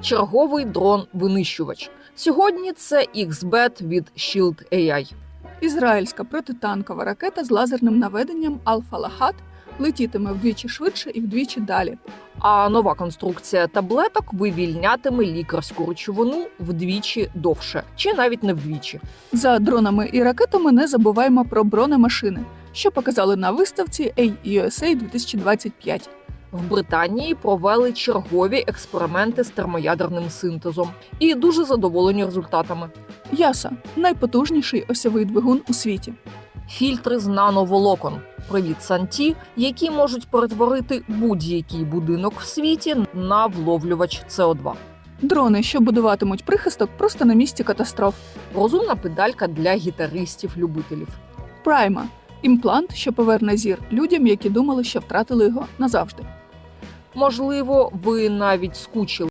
черговий дрон-винищувач. Сьогодні це XBET від Shield AI. Ізраїльська протитанкова ракета з лазерним наведенням Алфа-Лахат летітиме вдвічі швидше і вдвічі далі. А нова конструкція таблеток вивільнятиме лікарську речовину вдвічі довше, чи навіть не вдвічі. За дронами і ракетами не забуваємо про бронемашини, що показали на виставці AUSA 2025. В Британії провели чергові експерименти з термоядерним синтезом і дуже задоволені результатами. Яса найпотужніший осьовий двигун у світі. Фільтри з нановолокон. Привіт Санті, які можуть перетворити будь-який будинок в світі на вловлювач СО2. Дрони, що будуватимуть прихисток просто на місці катастроф. Розумна педалька для гітаристів-любителів. Прайма імплант, що поверне зір людям, які думали, що втратили його назавжди. Можливо, ви навіть скучили